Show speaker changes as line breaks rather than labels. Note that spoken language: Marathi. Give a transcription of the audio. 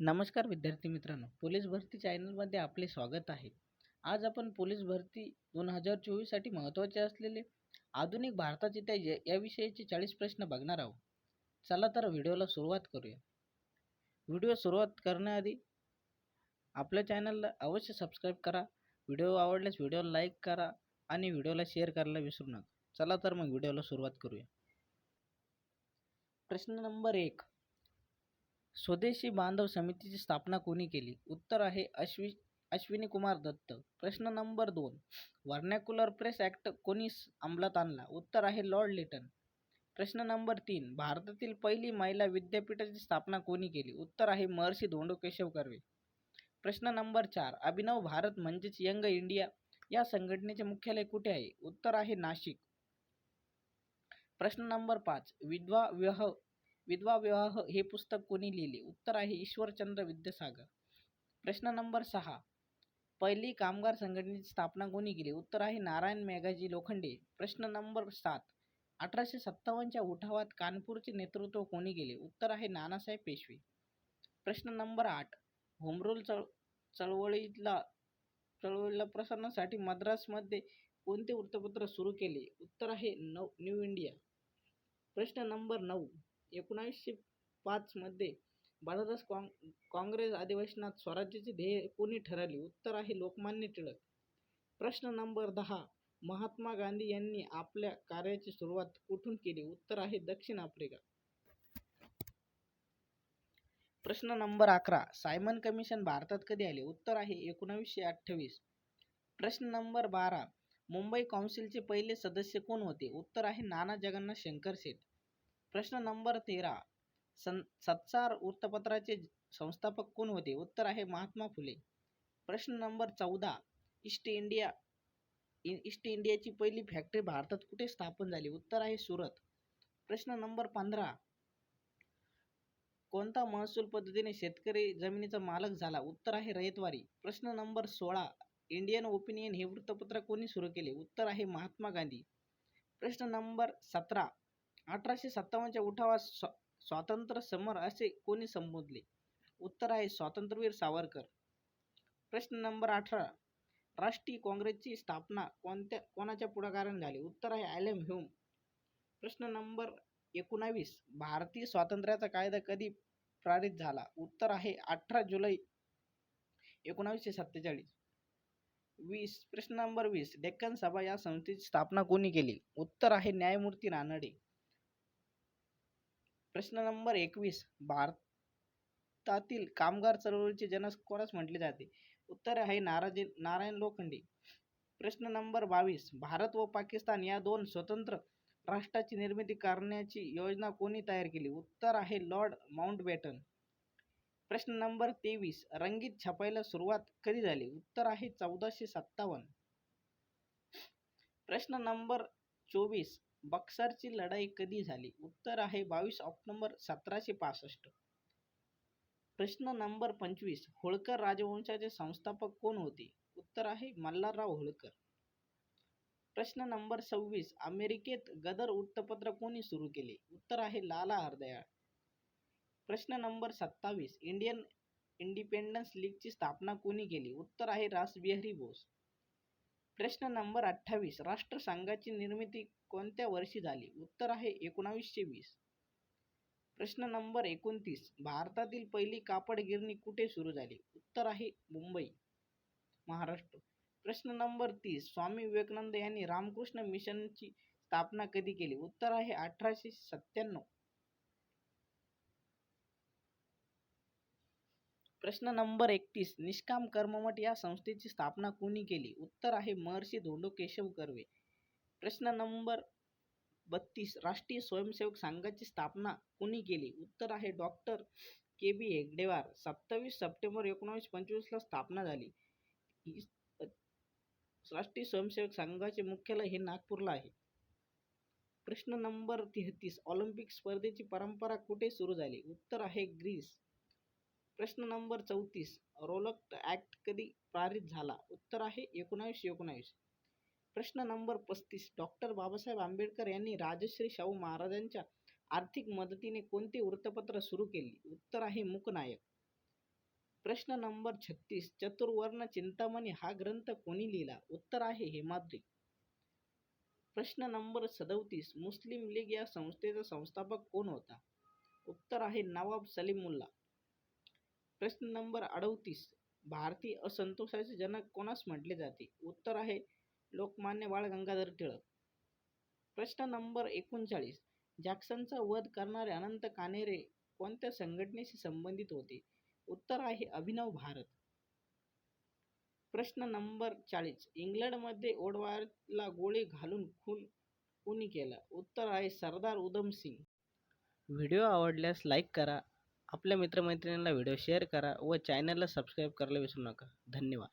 नमस्कार विद्यार्थी मित्रांनो पोलीस भरती चॅनलमध्ये आपले स्वागत आहे. आज आपण पोलीस भरती दोन हजार चोवीससाठी महत्त्वाचे असलेले आधुनिक भारताचे त्या याविषयीचे चाळीस प्रश्न बघणार आहोत. चला तर व्हिडिओला सुरुवात करूया. व्हिडिओ सुरुवात करण्याआधी आपल्या चॅनलला अवश्य सबस्क्राईब करा. व्हिडिओ आवडल्यास व्हिडिओला लाईक करा आणि व्हिडिओला शेअर करायला विसरू नका. चला तर मग व्हिडिओला सुरुवात करूया. प्रश्न नंबर एक स्वदेशी बांधव समितीची स्थापना कोणी केली? उत्तर आहे अश्वि अश्विनी कुमार दत्त. प्रश्न नंबर दोन. व्हर्नॅक्युलर प्रेस ॲक्ट कोणी अंमलात आणला? उत्तर आहे लॉर्ड लिटन. प्रश्न नंबर तीन. भारतातील पहिली महिला विद्यापीठाची स्थापना कोणी केली? उत्तर आहे महर्षी धोंडो केशव कर्वे. प्रश्न नंबर चार. अभिनव भारत म्हणजेच यंग इंडिया या संघटनेचे मुख्यालय कुठे आहे? उत्तर आहे नाशिक. प्रश्न नंबर पाच. विधवा विवाह विधवा विवाह हे पुस्तक कोणी लिहिले? उत्तर आहे ईश्वरचंद्र विद्यासागर. प्रश्न नंबर सहा. पहिली कामगार संघटनेची स्थापना कोणी केली? उत्तर आहे नारायण मेघाजी लोखंडे. प्रश्न नंबर सात. अठराशे सत्तावन्नच्या उठावात कानपूरचे नेतृत्व कोणी केले? उत्तर आहे नानासाहेब पेशवे. प्रश्न नंबर आठ. होमरूल चळ चळवळीतला चळवळीला प्रसारणासाठी मद्रासमध्ये कोणते वृत्तपत्र सुरू केले? उत्तर आहे नव न्यू इंडिया. प्रश्न नंबर नऊ. एकोणावीसशे पाचमध्ये बनारस काँग काँग्रेस अधिवेशनात स्वराज्याचे ध्येय कोणी ठरवले? उत्तर आहे लोकमान्य टिळक. प्रश्न नंबर दहा. महात्मा गांधी यांनी आपल्या कार्याची सुरुवात कुठून केली? उत्तर आहे दक्षिण आफ्रिका. प्रश्न नंबर अकरा. सायमन कमिशन भारतात कधी आले? उत्तर आहे एकोणावीसशे अठ्ठावीस. प्रश्न नंबर बारा. मुंबई काउन्सिलचे पहिले सदस्य कोण होते? उत्तर आहे नाना जगन्नाथ शंकर शेठ. प्रश्न नंबर तेरा. सं सत्सार वृत्तपत्राचे संस्थापक कोण होते? उत्तर आहे महात्मा फुले. प्रश्न नंबर चौदा. ईस्ट इंडिया ईस्ट इंडियाची पहिली फॅक्टरी भारतात कुठे स्थापन झाली? उत्तर आहे सुरत. प्रश्न नंबर पंधरा. कोणता महसूल पद्धतीने शेतकरी जमिनीचा मालक झाला? उत्तर आहे रयतवारी. प्रश्न नंबर सोळा. इंडियन ओपिनियन हे वृत्तपत्र कोणी सुरू केले? उत्तर आहे महात्मा गांधी. प्रश्न नंबर सतरा. अठराशे सत्तावन्नच्या उठावात स्वा स्वातंत्र्य समर असे कोणी संबोधले? उत्तर आहे स्वातंत्र्यवीर सावरकर. प्रश्न नंबर अठरा. राष्ट्रीय काँग्रेसची स्थापना कोणत्या कोणाच्या पुढाकाराने झाली? उत्तर आहे ॲलम ह्यूम. प्रश्न नंबर एकोणावीस. भारतीय स्वातंत्र्याचा कायदा कधी पारित झाला? उत्तर आहे अठरा जुलै एकोणावीसशे सत्तेचाळीस. वीस. प्रश्न नंबर वीस. डेक्कन सभा या संस्थेची स्थापना कोणी केली? उत्तर आहे न्यायमूर्ती रानडे प्रश्न नंबर एकवीस. भारतातील कामगार चळवळीचे जनक कोणास म्हटले जाते. उत्तर आहे नाराजी नारायण लोखंडे. प्रश्न नंबर बावीस. भारत व पाकिस्तान या दोन स्वतंत्र राष्ट्राची निर्मिती करण्याची योजना कोणी तयार केली? उत्तर आहे लॉर्ड माउंटबॅटन. प्रश्न नंबर तेवीस. रंगीत छापायला सुरुवात कधी झाली? उत्तर आहे चौदाशे सत्तावन्न. प्रश्न नंबर चोवीस. बक्सरची लढाई कधी झाली? उत्तर आहे बावीस ऑक्टोंबर सतराशे पासष्ट. प्रश्न नंबर पंचवीस. होळकर राजवंशाचे संस्थापक कोण होते? उत्तर आहे मल्हारराव होळकर. प्रश्न नंबर सव्वीस. अमेरिकेत गदर वृत्तपत्र कोणी सुरू केले? उत्तर आहे लाला हरदयाळ. प्रश्न नंबर सत्तावीस. इंडियन इंडिपेंडन्स लीगची स्थापना कोणी केली? उत्तर आहे रासबिहारी बोस. प्रश्न नंबर अठ्ठावीस. राष्ट्रसंघाची निर्मिती कोणत्या वर्षी झाली? उत्तर आहे एकोणावीसशे वीस. प्रश्न नंबर एकोणतीस. भारतातील पहिली कापड गिरणी कुठे सुरू झाली? उत्तर आहे मुंबई महाराष्ट्र. प्रश्न नंबर तीस. स्वामी विवेकानंद यांनी रामकृष्ण मिशनची स्थापना कधी केली? उत्तर आहे अठराशे सत्त्याण्णव. प्रश्न नंबर एकतीस. निष्काम कर्ममठ या संस्थेची स्थापना कोणी केली? उत्तर आहे महर्षी धोंडो केशव कर्वे. प्रश्न नंबर बत्तीस. राष्ट्रीय स्वयंसेवक संघाची स्थापना कोणी केली? उत्तर आहे डॉक्टर के बी हेगडेवार. सत्तावीस सप्टेंबर एकोणावीसशे पंचवीसला स्थापना झाली. राष्ट्रीय स्वयंसेवक संघाचे मुख्यालय हे नागपूरला आहे. प्रश्न नंबर तेहतीस. ऑलिम्पिक स्पर्धेची परंपरा कुठे सुरू झाली? उत्तर आहे ग्रीस. प्रश्न नंबर चौतीस. रोलक्ट ॲक्ट कधी पारित झाला? उत्तर आहे एकोणावीसशे एकोणावीस प्रश्न नंबर पस्तीस. डॉक्टर बाबासाहेब आंबेडकर यांनी राजश्री शाहू महाराजांच्या आर्थिक मदतीने कोणते वृत्तपत्र सुरू केले? उत्तर आहे मुकनायक. प्रश्न नंबर छत्तीस. चतुर्वर्ण चिंतामणी हा ग्रंथ कोणी लिहिला? उत्तर आहे हेमाद्री प्रश्न नंबर सदतीस. मुस्लिम लीग या संस्थेचा संस्थापक कोण होता? उत्तर आहे नवाब सलीमुल्ला. प्रश्न नंबर अडतीस. भारतीय असंतोषाचे जनक कोणास म्हटले जाते? उत्तर आहे लोकमान्य बाळ गंगाधर टिळक. प्रश्न नंबर एकोणचाळीस. जॅक्सनचा वध करणारे अनंत कानेरे कोणत्या संघटनेशी संबंधित होते? उत्तर आहे अभिनव भारत. प्रश्न नंबर चाळीस. इंग्लंडमध्ये ओडवायला गोळी घालून खून कोणी केला? उत्तर आहे सरदार उधम सिंग. व्हिडिओ आवडल्यास लाईक करा. आपल्या मित्रमैत्रिणींना व्हिडिओ शेअर करा व चॅनलला सबस्क्राईब करायला विसरू नका. धन्यवाद.